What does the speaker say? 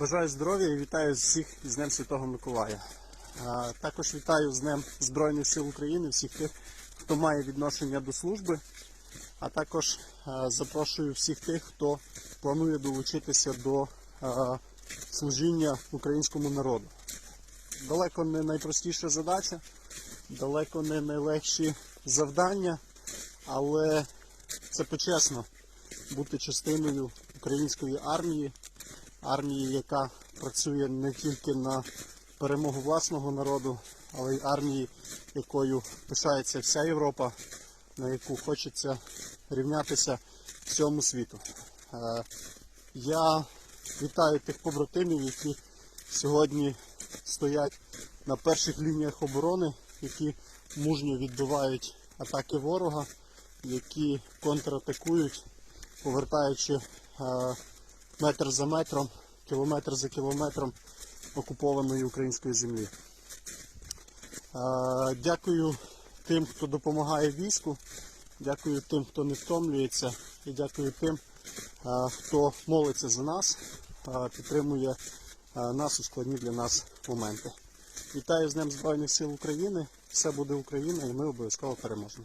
Бажаю здоров'я і вітаю всіх з Днем Святого Миколая. Також вітаю з Днем Збройних сил України, всіх тих, хто має відношення до служби, а також запрошую всіх тих, хто планує долучитися до служіння українському народу. Далеко не найпростіша задача, далеко не найлегші завдання, але це почесно бути частиною української армії, армії, яка працює не тільки на перемогу власного народу, але й армії, якою пишається вся Європа, на яку хочеться рівнятися всьому світу. Е, Я вітаю тих побратимів, які сьогодні стоять на перших лініях оборони, які мужньо відбивають атаки ворога, які контратакують, повертаючи е, метр за метром, кілометр за кілометром окупованої української землі. Е, Дякую тим, хто допомагає війську, дякую тим, хто не втомлюється, і дякую тим, е, хто молиться за нас, е, підтримує нас у складні для нас моменти. Вітаю з Днем Збройних сил України. Все буде Україна і ми обов'язково переможемо.